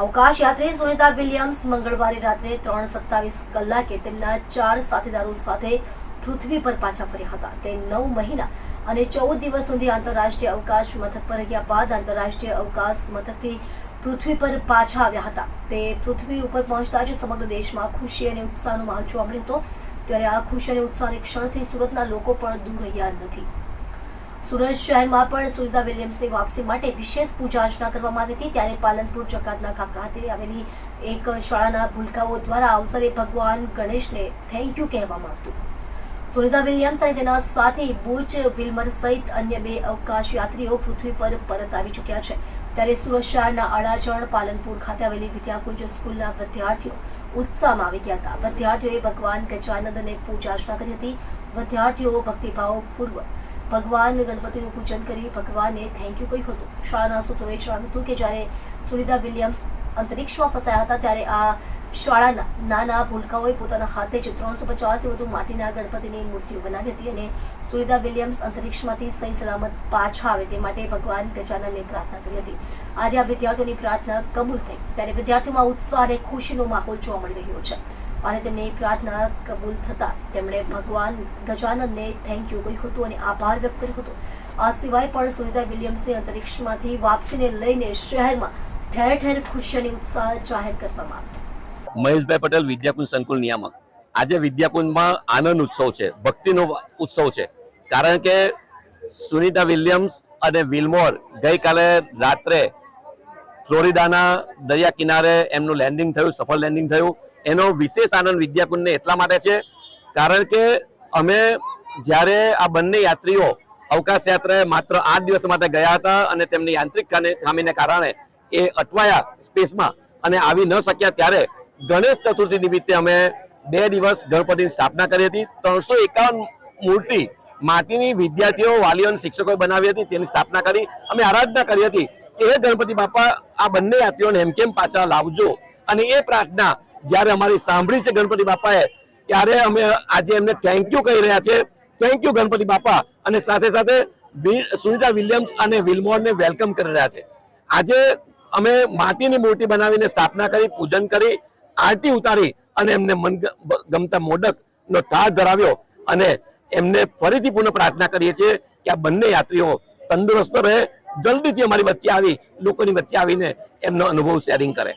અવકાશ યાત્રી સુનિતા વિલિયમ્સ મંગળવારે રાત્રે ત્રણ સત્તાવીસ કલાકે તેમના ચાર સાથીદારો સાથે પૃથ્વી પર પાછા ફર્યા હતા. તે નવ મહિના અને ચૌદ દિવસ સુધી આંતરરાષ્ટ્રીય અવકાશ મથક પર રહ્યા બાદ આંતરરાષ્ટ્રીય અવકાશ મથકથી પૃથ્વી પર પાછા આવ્યા હતા. તે પૃથ્વી ઉપર પહોંચતા જ સમગ્ર દેશમાં ખુશી અને ઉત્સાહનો માહોલ જોવા મળ્યો હતો. ત્યારે આ ખુશી અને ઉત્સાહની ક્ષણથી સુરતના લોકો પણ દૂર રહ્યા નથી. સુરત શહેરમાં પણ સુનિતા વિલિયમ્સની વાપસી માટે વિશેષ પૂજા અર્ચના કરવામાં આવી હતી. ત્યારે પાલનપુર જકાતના ખાતે આવેલી એક શાળાના ભૂલકાઓ દ્વારા અવસરે ભગવાન ગણેશને થેન્ક યુ કહેવામાં આવ્યું સુનિતા વિલિયમ્સ અને તેના સાથે બુચ વિલ્મર સહિત અન્ય બે અવકાશ યાત્રીઓ પૃથ્વી પર પરત આવી ચૂક્યા છે. ત્યારે સુરત શહેરના અડાજણ પાલનપુર ખાતે આવેલી વિદ્યાકુંજ સ્કૂલના વિદ્યાર્થીઓ ઉત્સાહમાં આવી ગયા હતા. વિદ્યાર્થીઓએ ભગવાન ગજાનંદને પૂજા અર્ચના કરી હતી. વિદ્યાર્થીઓ ભક્તિભાવપૂર્વક ભગવાન ગણપતિનું પૂજન કરી ભગવાનને થેન્ક યુ કહ્યું હતું. શાળાના સૂત્રોએ જણાવ્યું હતું કે જ્યારે સુનિતા વિલિયમ્સ અંતરિક્ષમાં ફસાયા હતા ત્યારે આ શાળાના નાના ભૂલકાઓએ પોતાના હાથે જ ત્રણસો પચાસથી વધુ માટીના ગણપતિની મૂર્તિઓ બનાવી હતી અને સુનિતા વિલિયમ્સ અંતરિક્ષમાંથી સહી સલામત પાછા આવે તે માટે ભગવાન ગજાનનને પ્રાર્થના કરી હતી. આજે આ વિદ્યાર્થીઓની પ્રાર્થના કબૂલ થઈ. ત્યારે વિદ્યાર્થીઓમાં ઉત્સાહ અને ખુશીનો માહોલ જોવા મળી રહ્યો છે. અને તેમની પ્રાર્થના કબૂલ થતા તેમણે ભગવાન ગજાનંદને થેન્ક યુ કહ્યું હતું અને આભાર વ્યક્ત કર્યો હતો. આ સિવાય પણ સુનિતા વિલિયમ્સની અંતરિક્ષમાંથી વાપસીને લઈને શહેરમાં ઠેર ઠેર ખુશી અને ઉત્સાહ જાહેર કરવામાં આવ્યો. મહેશભાઈ પટેલ, વિદ્યાકુંજ સંકુલ નિયામક. આજે વિદ્યાકુંજમાં આનંદ ઉત્સવ છે, ભક્તિનો ઉત્સવ છે. કારણ કે સુનિતા વિલિયમ્સ અને વિલમોર ગઈકાલે રાત્રે ફ્લોરિડાના દરિયા કિનારે એમનું લેન્ડિંગ થયું, સફળ લેન્ડિંગ થયું. એનો વિશેષ આનંદ વિદ્યાકુંજને એટલા માટે છે, કારણ કે અમે જ્યારે આ બંને યાત્રીઓ અવકાશ યાત્રાએ માત્ર આઠ દિવસ માટે ગયા હતા અને તેમની યાંત્રિક ખામીને કારણે એ અટવાયા સ્પેસમાં અને આવી ન શક્યા ત્યારે ગણેશ ચતુર્થી નિમિત્તે અમે બે દિવસ ગણપતિની સ્થાપના કરી હતી. ત્રણસો એકાવન મૂર્તિ માટીની વિદ્યાર્થીઓ, વાલીઓ અને શિક્ષકોએ બનાવી હતી, તેની સ્થાપના કરી. અમે આરાધના કરી હતી કે હે ગણપતિ બાપા, આ બંને યાત્રીઓને હેમકેમ પાછા લાવજો? અને એ પ્રાર્થના જ્યારે અમારી સાંભળી છે ગણપતિ બાપાએ, ત્યારે અમે આજે એમને થેન્ક યુ કહી રહ્યા છે. થેન્ક યુ ગણપતિ બાપા. અને સાથે સાથે સુનિતા વિલિયમ્સ અને વિલમોરને વેલકમ કરી રહ્યા છે. આજે અમે માટીની મૂર્તિ બનાવીને સ્થાપના કરી, પૂજન કરી, આરતી ઉતારી અને એમને મન ગમતા મોડકનો ઠાર ધરાવ્યો અને એમને ફરીથી પુનઃ પ્રાર્થના કરીએ છીએ કે આ બંને યાત્રીઓ તંદુરસ્ત રહે, જલ્દીથી અમારી વચ્ચે આવી, લોકોની વચ્ચે આવીને એમનો અનુભવ શેરિંગ કરે.